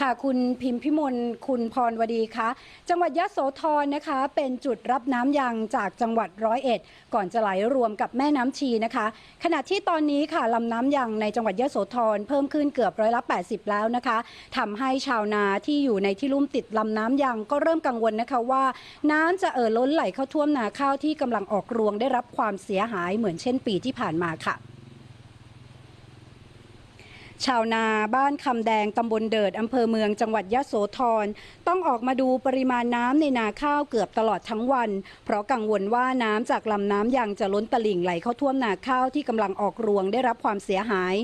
ค่ะคุณพิมพิมลคุณพรวดีคะจังหวัดยะโสธรนะคะ เป็นจุดรับน้ำยังจากจังหวัดร้อยเอ็ด ก่อนจะไหลรวมกับแม่น้ำชีนะคะ ขณะที่ตอนนี้ค่ะลำน้ำยังในจังหวัดยะโสธรเพิ่มขึ้นเกือบร้อยละ 80 แล้วนะคะทำให้ชาวนาที่อยู่ในที่ลุ่มติดลำน้ำยังก็เริ่มกังวลนะคะว่า น้ำจะเอ่อล้นไหลเข้าท่วมนาข้าวที่กำลังออกรวงได้รับความเสียหายเหมือนเช่นปีที่ผ่านมาค่ะ ชาวนาบ้านคำแดงตำบลเดิดอำเภอเมืองจังหวัดยะโสธรต้องออกมาดูปริมาณน้ำในนาข้าวเกือบตลอดทั้งวัน เพราะกังวลว่าน้ำจากลำน้ำยังจะล้นตลิ่งไหลเข้าท่วมนาข้าวที่กำลังออกรวงได้รับความเสียหาย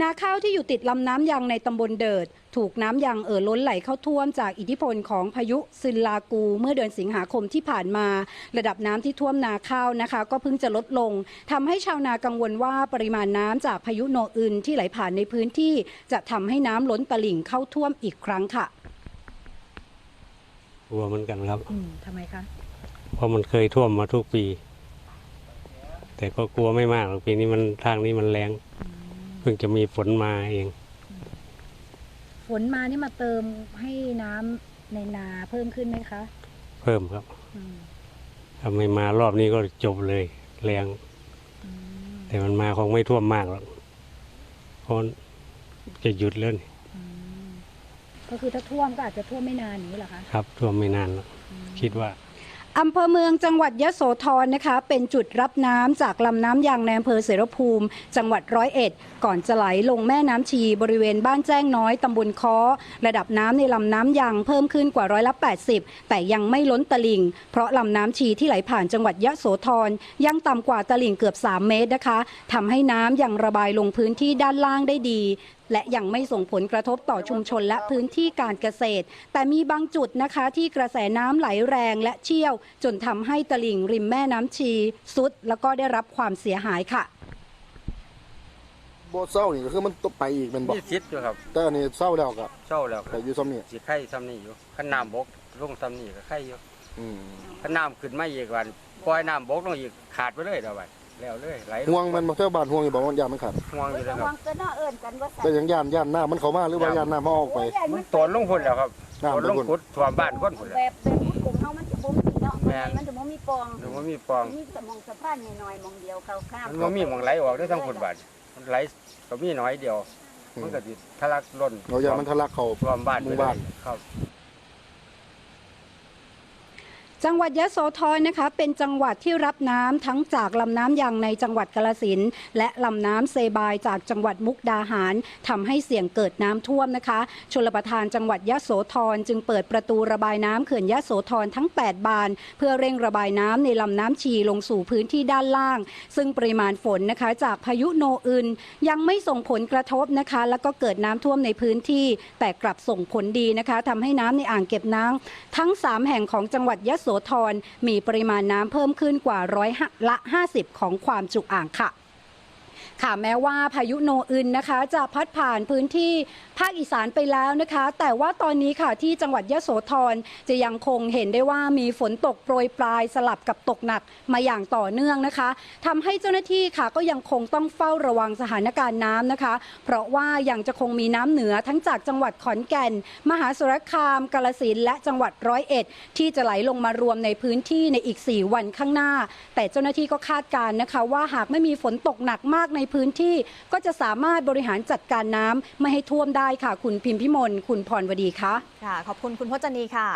นาข้าวที่อยู่ติดลำน้ำยังในตำบลเดิด ถูกน้ำยังเอ่อล้นไหลเข้าท่วมจากอิทธิพลของพายุซินลากูเมื่อเดือนสิงหาคมที่ผ่านมา ระดับน้ำที่ท่วมนาข้าวนะคะ ก็เพิ่งจะลดลงทำให้ชาวนากังวลว่าปริมาณน้ำจากพายุโนอึนที่ไหลผ่านในพื้นที่ จะทำให้น้ำล้นตลิ่งเข้าท่วมอีกครั้งค่ะกลัวเหมือนกันครับ อืมทำไมคะเพราะมันเคยท่วมมาทุกปี แต่ก็กลัวไม่มากหรอกปีนี้มันทางนี้มันแรงเพิ่งจะมีฝนมาเอง ฝนมานี่มาเติมให้น้ำในนาเพิ่มขึ้นไหมคะเพิ่มครับถ้าไม่มารอบนี้ก็จบเลยแรงแต่มันมาคงไม่ท่วมมากหรอกเพราะจะหยุดแล้วนี่ก็คือถ้าท่วมก็อาจจะท่วมไม่นานอย่างนี้เหรอคะครับ ท่วมไม่นานหรอกคิดว่า อำเภอเมืองจังหวัดยะโสธรนะคะ เป็นจุดรับน้ำจากลำน้ำยางในอำเภอเสรภูมิ จังหวัดร้อยเอ็ด ก่อนจะไหลลงแม่น้ำชีบริเวณบ้านแจ้งน้อยตำบลค้อ ระดับน้ำในลำน้ำยางเพิ่มขึ้นกว่าร้อยละ 80 แต่ยังไม่ล้นตลิ่ง เพราะลำน้ำชีที่ไหลผ่านจังหวัดยะโสธรยังต่ำกว่าตลิ่งเกือบ 3 เมตรนะคะทำให้น้ำยังระบายลงพื้นที่ด้านล่างได้ดี และยังไม่ส่งผลกระทบต่อชุมชนและพื้นที่การเกษตร แต่มีบางจุดนะคะที่กระแสน้ำไหลแรงและเชี่ยว จนทำให้ตลิ่งริมแม่น้ำชีซุด แล้วก็ได้รับความเสียหายค่ะโบเศร้านี่ก็คือมันตกไปอีกแมันบอกมีสิทธิ์อยู่ครับแต่อันนี้เศร้าแล้วก็เศร้าแล้วแต่อยู่ซ้ำนี่สิไข่ซ้ำนี่อยู่ขันน้ำบกลงซ้ำนี่ก็ไข่อยู่อืมขันน้ำขึ้นมาอีกวันปล่อยน้ำบกลงอีกขาดไปเลยเดี๋ยววัน แล้วเลยไหลห่วงมันบ่เท่าบ้านห่วงอยู่บอกว่าย่านมันขาดห่วงอยู่แล้วครับวางก็น่าเอิญกันว่าแต่ยังย่านย่านหน้ามันเข้ามาหรือว่าย่านหน้ามันออกไป มันตนลงพุ่นแล้วครับน้ำตนลงไปพุ่นกุดท่วมบ้านคนพุ่นแบแล้วบแบบกลุ่มเขามันจะบ่มีเนาะแม่น มันจะบ่มีปอง หรือว่ามีปอง มีสมองสะพานหน่อยๆมองเดียวเขาข้ามมันบ่มีหมองไหลออกได้ทั้งพุ่นบ้านมันไหลก็มีน้อยเดียว มันก็สิทะลักล้นเราย่านมันทะลักเข้า ท่วมบ้านหมู่บ้านไปเลยครับ จังหวัดยะโสธรนะคะ เป็นจังหวัดที่รับน้ำทั้งจากลำน้ำยังในจังหวัดกาลสินและลำน้ำเซบายจากจังหวัดมุกดาหารทำให้เสี่ยงเกิดน้ำท่วมนะคะ ชลประทานจังหวัดยะโสธรจึงเปิดประตูระบายน้ำเขื่อนยะโสธรทั้ง 8 บาน เพื่อเร่งระบายน้ำในลำน้ำชีลงสู่พื้นที่ด้านล่าง ซึ่งปริมาณฝนนะคะจากพายุโนอึนยังไม่ส่งผลกระทบนะคะ แล้วก็เกิดน้ำท่วมในพื้นที่ แต่กลับส่งผลดีนะคะทำให้น้ำในอ่างเก็บน้ำทั้ง 3 แห่งของจังหวัดยะโสโสธรมีปริมาณน้ำเพิ่มขึ้นกว่าร้อยละ 50 ของความจุอ่างค่ะ ค่ะแม้ว่าพายุโนอึนนะคะ จะพัดผ่านพื้นที่ภาคอีสานไปแล้วนะคะ แต่ว่าตอนนี้ค่ะที่จังหวัดยะโสธรจะยังคงเห็นได้ว่ามีฝนตกโปรยปลายสลับกับตกหนักมาอย่างต่อเนื่องนะคะทำให้เจ้าหน้าที่ค่ะก็ยังคงต้องเฝ้าระวังสถานการณ์น้ำนะคะ เพราะว่ายังจะคงมีน้ำเหนือทั้งจากจังหวัดขอนแก่น มหาสารคามกาลสินและจังหวัดร้อยเอ็ดที่จะไหลลงมารวมในพื้นที่ในอีก 4 วันข้างหน้า แต่เจ้าหน้าที่ก็คาดการณ์นะคะ ว่าหากไม่มีฝนตกหนักมากในพื้นที่ก็จะสามารถบริหารจัดการน้ำไม่ให้ท่วมได้ค่ะ คุณพิมพิมลคุณพรวดีคะค่ะ ขอบคุณคุณพจนีค่ะ